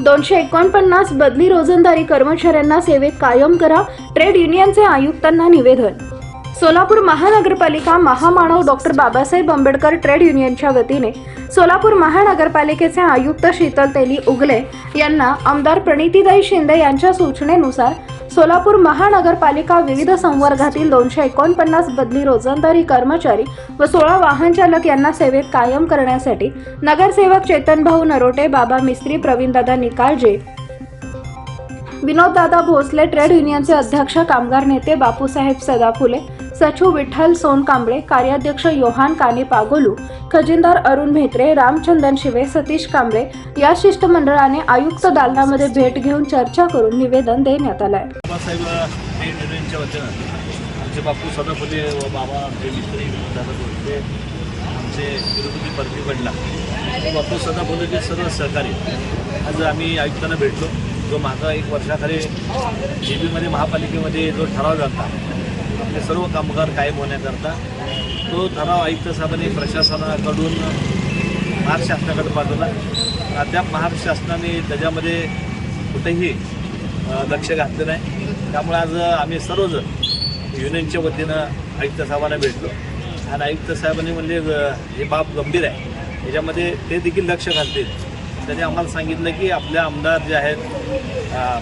दोनशे एकोणपन्नास बदली रोजंदारी कर्मचाऱ्यांना सेवेत कायम करा. ट्रेड युनियनचे आयुक्तांना निवेदन. सोलापूर महानगरपालिका महामानव डॉक्टर बाबासाहेब आंबेडकर ट्रेड युनियनच्या वतीने सोलापूर महानगरपालिकेचे आयुक्त शीतल तेली उगले यांना आमदार प्रणितीदाई शिंदे यांच्या सूचनेनुसार सोलापूर महानगरपालिका विविध संवर्गातील दोनशे एकोणपन्नास बदली रोजंदारी कर्मचारी व सोळा वाहन चालक यांना सेवेत कायम करण्यासाठी नगरसेवक चेतनभाऊ नरोटे बाबा मिस्त्री प्रवीणदादा निकाळजे विनोददादा भोसले ट्रेड युनियनचे अध्यक्ष कामगार नेते बापूसाहेब सदा फुले सचिव विठ्ठल सोनकांबळे कार्याध्यक्ष योहान काने पागोलू खजिनदार अरुण म्हेत्रे रामचंदन शिवे सतीश कांबळे या शिष्टमंडळाने आयुक्त दालनामध्ये भेट घेऊन चर्चा करून निवेदन देण्यात आलंय. आमचे बापू सदा फुले व बाबा आमचे मित्र दादा गोडसे आमचे तिरुपती परती पडला बापू सदा सदाफुलेचे सर्व सहकारी आज आम्ही आयुक्तांना भेटलो. जो मागं एक वर्षाखाली जे बीमध्ये महापालिकेमध्ये जो ठराव झाला आपले सर्व कामगार कायम होण्याकरता तो ठराव आयुक्त साहेबांनी प्रशासनाकडून महाराष्ट्र शासनाकडे पाठवला. अद्याप महाराष्ट्र शासनाने त्याच्यामध्ये कुठेही लक्ष घातलं नाही. त्यामुळे आज आम्ही सर्वजण युनियनच्या वतीनं आयुक्त साहेबांना भेटलो. आणि आयुक्त साहेबांनी म्हणजे हे बाब गंभीर आहे. याच्यामध्ये ते देखील लक्ष घालतील. त्यांनी आम्हाला सांगितलं की आपले आमदार जे आहेत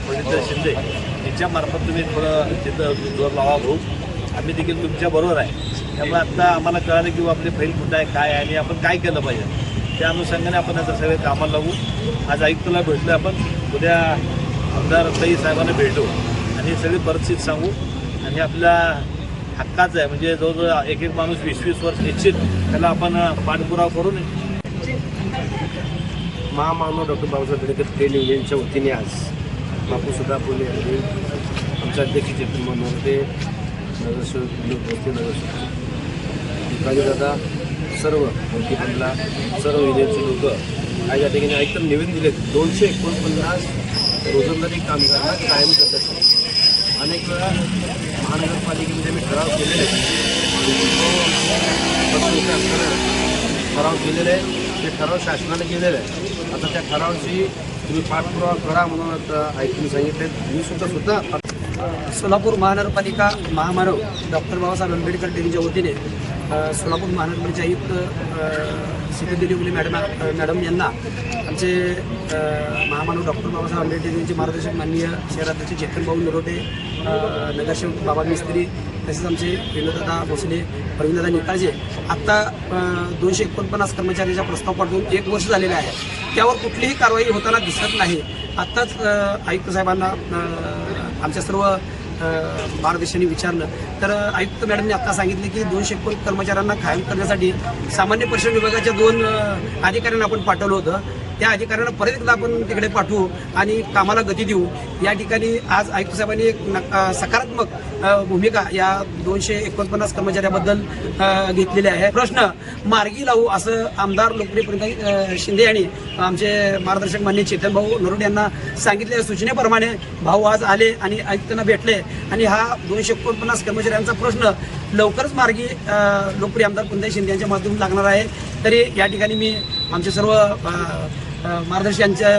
प्रणित शिंदे यांच्यामार्फत तुम्ही थोडं तिथं जोर लावा भाऊ. आम्ही देखील तुमच्या बरोबर आहे. त्यामुळे आत्ता आम्हाला कळालं की बा आपली फैल कुठं आहे काय आहे आणि आपण काय केलं पाहिजे. त्या अनुषंगाने आपण आता सगळे कामाला लागू आज आयुक्तला भेटलो आपण. उद्या आमदार ताई साहेबांना भेटू. आणि सगळी परिस्थिती सांगू. आणि आपल्या हक्काचं आहे. म्हणजे जवळजवळ एक एक माणूस वीस वीस वर्ष निश्चित त्याला आपण पाठपुरावा करून महामानव डॉक्टर बाबासाहेब आंबेडकर ट्रेड युनियनच्या वतीने आज बापू सुद्धा फुले आणि आमचे अध्यक्ष चेतन मनोहर नगरसेवक विनोद भोसले नगरसेवक दादा सर्व मंत्रिमंडला सर्व युनियनचे लोक आज या ठिकाणी ऐकून निवेदन दिले. दोनशे एकोणपन्नास रोजंदारी कामगारांना कायम करण्यासाठी अनेक वेळा महानगरपालिकेमध्ये आम्ही ठराव केलेले पत्रकार ठराव केलेले आहे ते ठराव शासनाने केलेलं आहे आता त्या ठरावाची तुम्ही पाठपुरावा करा म्हणून आता ऐकून सांगितले. मी सुद्धा सुद्धा सोलापूर महानगरपालिका महामानव डॉक्टर बाबासाहेब आंबेडकर यांच्या वतीने सोलापूर महानगरपालिका आयुक्त सिद्धदेवी उगले मॅडम मॅडम यांना आमचे महामानव डॉक्टर बाबासाहेब आंबेडकर यांचे मार्गदर्शक माननीय शहराध्यक्ष चेतनभाऊ नरोटे नगरसेवक बाबा मिस्त्री तसेच आमचे विनोददा भोसले प्रवीणदा निकाळजे आत्ता दोनशे एकोणपन्नास कर्मचाऱ्याचा प्रस्ताव पाठवून एक वर्ष झालेले आहे. त्यावर कुठलीही कारवाई होताना दिसत नाही. आत्ताच आयुक्त साहेबांना आमच्या सर्व अ, विचारलं. तर आयुक्त मॅडमने आता सांगितले की दोनशे एकोण कर्मचाऱ्यांना कायम करण्यासाठी सामान्य परिषद विभागाच्या दोन अधिकाऱ्यांना आपण पाठवलं होतं. त्या अधिकाऱ्यांना परत एकदा आपण तिकडे पाठवू आणि कामाला गती देऊ. या ठिकाणी आज आयुक्त साहेबांनी एक सकारात्मक भूमिका या दोनशे एकोणपन्नास कर्मचाऱ्याबद्दल अ, घेतलेली आहे. प्रश्न मार्गी लावू असं आमदार लोकप्रिय शिंदे यांनी आमचे मार्गदर्शक मान्य चेतन भाऊ नरुड यांना सांगितलेल्या सूचनेप्रमाणे भाऊ आज आले आणि आयुक्तांना भेटले. आणि हा दोनशे एकोणपन्नास कर्मचाऱ्यांचा प्रश्न लवकरच मार्गी लोकप्रिय आमदार पुंदे शिंदे यांच्या माध्यमातून लागणार आहे. तरी या ठिकाणी मी आमचे सर्व अ, मार्गदर्शकांच्या